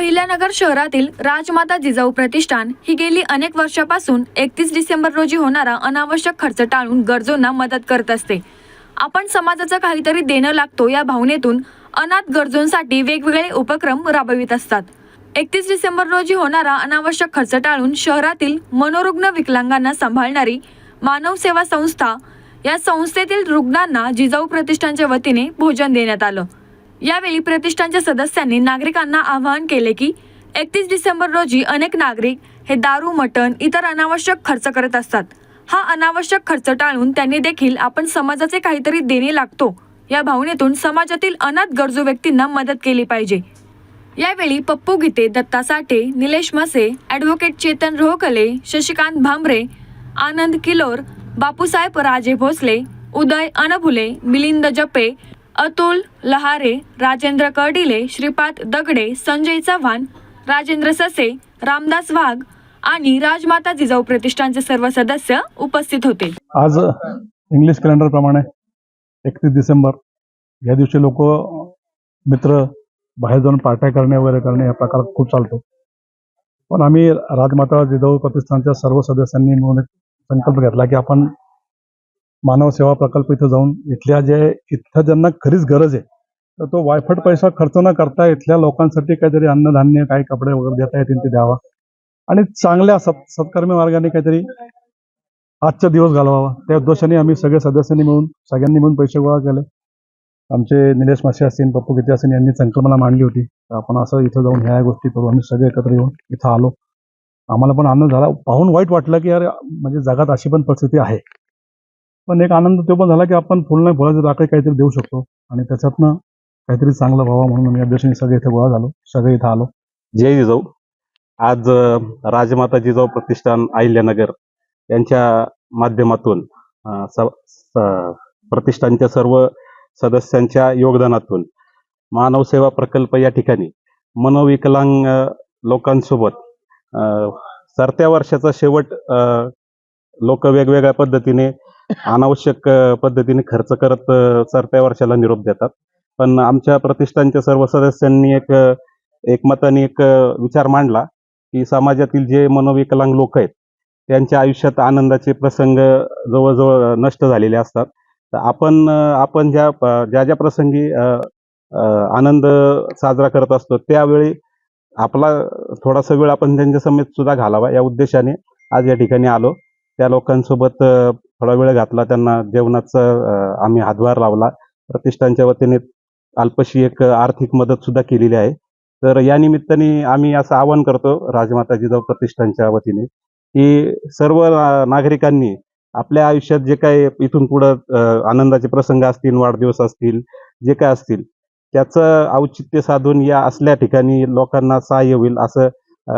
अहिल्यानगर शहरातील राजमाता जिजाऊ प्रतिष्ठान ही गेली अनेक वर्षापासून एकतीस डिसेंबर रोजी होणारा अनावश्यक खर्च टाळून गरजूंना मदत करत असते. आपण समाजाचं काहीतरी देणं लागतो या भावनेतून अनाथ गरजूंसाठी वेगवेगळे उपक्रम राबवित असतात. एकतीस डिसेंबर रोजी होणारा अनावश्यक खर्च टाळून शहरातील मनोरुग्ण विकलांगांना सांभाळणारी मानव सेवा संस्था या संस्थेतील रुग्णांना जिजाऊ प्रतिष्ठानच्या वतीने भोजन देण्यात आलं. यावेळी प्रतिष्ठानच्या सदस्यांनी नागरिकांना आवाहन केले की एकतीस डिसेंबर रोजी अनेक नागरिक हे दारू मटण इतर अनावश्यक खर्च करत असतात. हा अनावश्यक खर्च टाळून त्यांनी देखील आपण समाजाचे काहीतरी देणे लागतो या भावनेतून समाजातील अनाथ गरजू व्यक्तींना मदत केली पाहिजे. यावेळी पप्पू गीते दत्ता साठे निलेश मासे ॲडव्होकेट चेतन रोहकले शशिकांत भांबरे आनंद किलोर बापूसाहेब राजे भोसले उदय अनभुले मिलिंद जपे अतुल लहारे राजेंद्र कर्डिले श्रीपाद दगडे संजय चव्हाण राजेंद्र ससे रामदास वाघ आणि राजमाता जिजाऊ प्रतिष्ठानचे सर्व सदस्य उपस्थित होते. आज इंग्लिश कॅलेंडर प्रमाणे एकतीस डिसेंबर या दिवशी लोक मित्र बाहेर जाऊन पार्ट्या करणे वगैरे करणे या प्रकार खूप चालतो. पण आम्ही राजमाता जिजाऊ प्रतिष्ठानच्या सर्व सदस्यांनी मिळून संकल्प घेतला की आपण मानव सेवा प्रकल्प इथं जाऊन इथल्या जे इथं ज्यांना खरीच गरज आहे तर तो वायफट पैसा खर्च न करता इथल्या लोकांसाठी काहीतरी अन्नधान्य काही कपडे वगैरे देता येतील ते द्यावा. आणि चांगल्या सत् सत्कर्मी मार्गाने काहीतरी आजचा दिवस घालवावा. त्या उद्देशाने आम्ही सगळे सदस्यांनी मिळून सगळ्यांनी मिळून पैसे गोळा केले. आमचे निलेश मासे असतील पप्पू किती असतील यांनी संकल्पना मांडली होती तर आपण असं इथं जाऊन ह्या गोष्टी करू. आम्ही सगळे एकत्र येऊन इथं आलो. आम्हाला पण आनंद झाला. पाहून वाईट वाटलं की यार म्हणजे जगात अशी पण परिस्थिती आहे. पण एक आनंद तो पण झाला की आपण फुल नाही फुलाचे दाखले काहीतरी देऊ शकतो. आणि त्याच्यातनं काहीतरी चांगलं व्हावं म्हणून आम्ही या सगळे इथे गोळा झालो. सगळे इथं आलो. जय जिजाऊ. आज राजमाता जिजाऊ प्रतिष्ठान अहिल्यानगर यांच्या माध्यमातून प्रतिष्ठानच्या सर्व सदस्यांच्या योगदानातून मानव सेवा प्रकल्प या ठिकाणी मनोविकलांग लोकांसोबत सरत्या वर्षाचा शेवट लोक वेगवेगळ्या पद्धतीने अनावश्यक पद्धतीने खर्च करत सरत्या वर्षाला निरोप देतात. पण आमच्या प्रतिष्ठानच्या सर्व सदस्यांनी एक एकमताने एक विचार मांडला की समाजातील जे मनोविकलांग लोक आहेत त्यांच्या आयुष्यात आनंदाचे प्रसंग जवळजवळ नष्ट झालेले असतात. तर आपण आपण ज्या ज्या ज्या प्रसंगी आनंद साजरा करत असतो त्यावेळी आपला थोडासा वेळ आपण त्यांच्या समेत सुद्धा घालावा या उद्देशाने आज या ठिकाणी आलो. त्या लोकांसोबत थोडा वेळ घातला त्यांना जेवणाचा आम्ही हातभार लावला. प्रतिष्ठानच्या वतीने अल्पशी एक आर्थिक मदत सुद्धा केलेली आहे. तर या निमित्ताने आम्ही असं आवाहन करतो राजमाता जिजाऊ प्रतिष्ठानच्या वतीने की सर्व नागरिकांनी आपल्या आयुष्यात जे काही इथून पुढं आनंदाचे प्रसंग असतील वाढदिवस असतील जे काय असतील त्याचं औचित्य साधून या असल्या ठिकाणी लोकांना सहाय्य होईल असं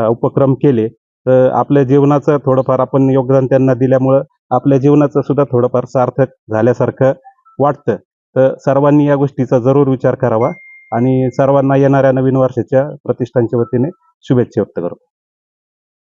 उपक्रम केले. तर आपल्या जीवनाचं थोडंफार आपण योगदान त्यांना दिल्यामुळं आपल्या जीवनाचं सुद्धा थोडंफार सार्थक झाल्यासारखं वाटतं. तर सर्वांनी या गोष्टीचा जरूर विचार करावा. आणि सर्वांना येणाऱ्या नवीन वर्षाच्या प्रतिष्ठानच्या वतीने शुभेच्छा व्यक्त करतो.